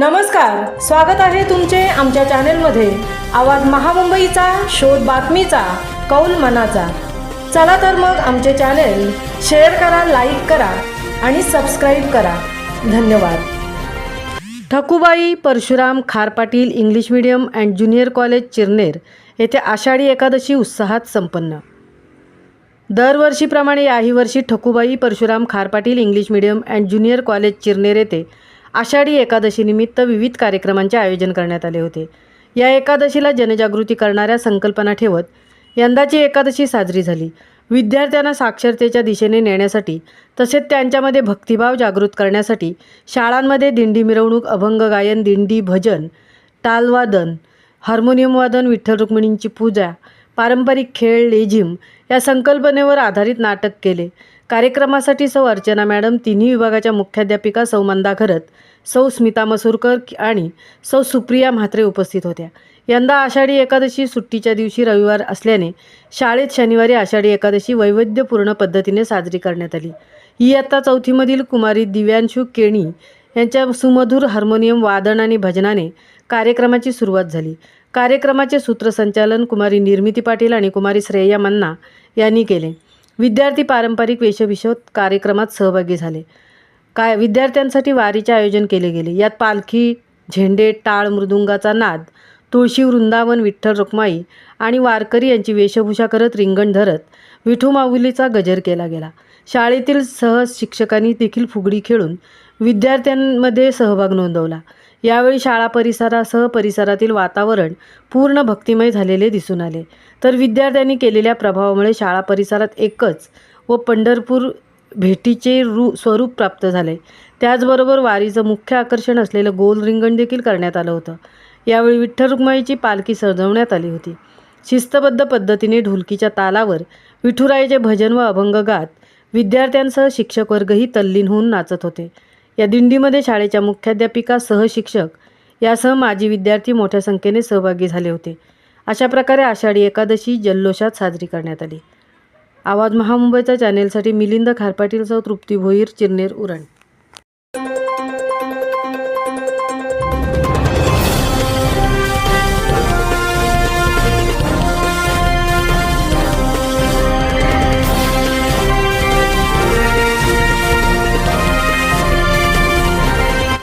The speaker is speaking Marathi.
नमस्कार स्वागत आहे तुमचे आमच्या चॅनेलमध्ये. आवाज महामुंबईचा शोध बातमीचा कौल मनाचा. चला तर मग आमचे चॅनेल शेअर करा लाईक करा आणि सबस्क्राईब करा. धन्यवाद. Thakubai Parshuram Khar Patil English medium and junior college Chirner येथे आषाढी एकादशी उत्साहात संपन्न. दरवर्षीप्रमाणे याही वर्षी Thakubai Parshuram Khar Patil English medium and junior college Chirner येथे आषाढी एकादशीनिमित्त विविध कार्यक्रमांचे आयोजन करण्यात आले होते. या एकादशीला जनजागृती करणाऱ्या संकल्पना ठेवत यंदाची एकादशी साजरी झाली. विद्यार्थ्यांना साक्षरतेच्या दिशेने नेण्यासाठी तसेच त्यांच्यामध्ये भक्तिभाव जागृत करण्यासाठी शाळांमध्ये दिंडी मिरवणूक अभंग गायन दिंडी भजन टालवादन हार्मोनियम वादन विठ्ठल रुक्मिणींची पूजा पारंपरिक खेळ लेझिम या संकल्पनेवर आधारित नाटक केले. कार्यक्रमासाठी सौ अर्चना मॅडम तिन्ही विभागाच्या मुख्याध्यापिका सौ मंदा घरत सौ स्मिता मसूरकर आणि सौ सुप्रिया म्हात्रे उपस्थित होत्या. यंदा आषाढी एकादशी सुट्टीच्या दिवशी रविवार असल्याने शाळेत शनिवारी आषाढी एकादशी वैविध्यपूर्ण पद्धतीने साजरी करण्यात आली. इयत्ता चौथीमधील कुमारी दिव्यांशू केणी यांच्या सुमधुर हार्मोनियम वादन आणि भजनाने कार्यक्रमाची सुरुवात झाली. कार्यक्रमाचे सूत्रसंचालन कुमारी निर्मिती पाटील आणि कुमारी श्रेया मन्ना यांनी केले. विद्यार्थी पारंपरिक वेशभूषेत कार्यक्रमात सहभागी झाले. काय विद्यार्थ्यांसाठी वारीचे आयोजन केले गेले. यात पालखी झेंडे टाळ मृदुंगाचा नाद तुळशी वृंदावन विठ्ठल रुक्माई आणि वारकरी यांची वेशभूषा करत रिंगण धरत विठू माऊलीचा गजर केला गेला. शाळेतील सहज शिक्षकांनी देखील फुगडी खेळून विद्यार्थ्यांमध्ये सहभाग नोंदवला. यावेळी शाळा परिसरासह परिसरातील वातावरण पूर्ण भक्तिमय झालेले दिसून आले. तर विद्यार्थ्यांनी केलेल्या प्रभावामुळे शाळा परिसरात एकच व पंढरपूर भेटीचे रू स्वरूप प्राप्त झाले. त्याचबरोबर वारीचं मुख्य आकर्षण असलेलं गोल रिंगण देखील करण्यात आलं होतं. यावेळी विठ्ठल रुक्माईची पालखी सजवण्यात आली होती. शिस्तबद्ध पद्धतीने ढोलकीच्या तालावर विठुरायाचे भजन व अभंग गात विद्यार्थ्यांसह शिक्षक वर्गही तल्लीन होऊन नाचत होते. या दिंडीमध्ये शाळेच्या मुख्याध्यापिका सहशिक्षक यासह माजी विद्यार्थी मोठ्या संख्येने सहभागी झाले होते. अशा प्रकारे आषाढी एकादशी जल्लोषात साजरी करण्यात आली. आवाज महामुंबईच्या चॅनेलसाठी मिलिंद खारपाटीलसह तृप्ती भोईर चिरनेर उरण.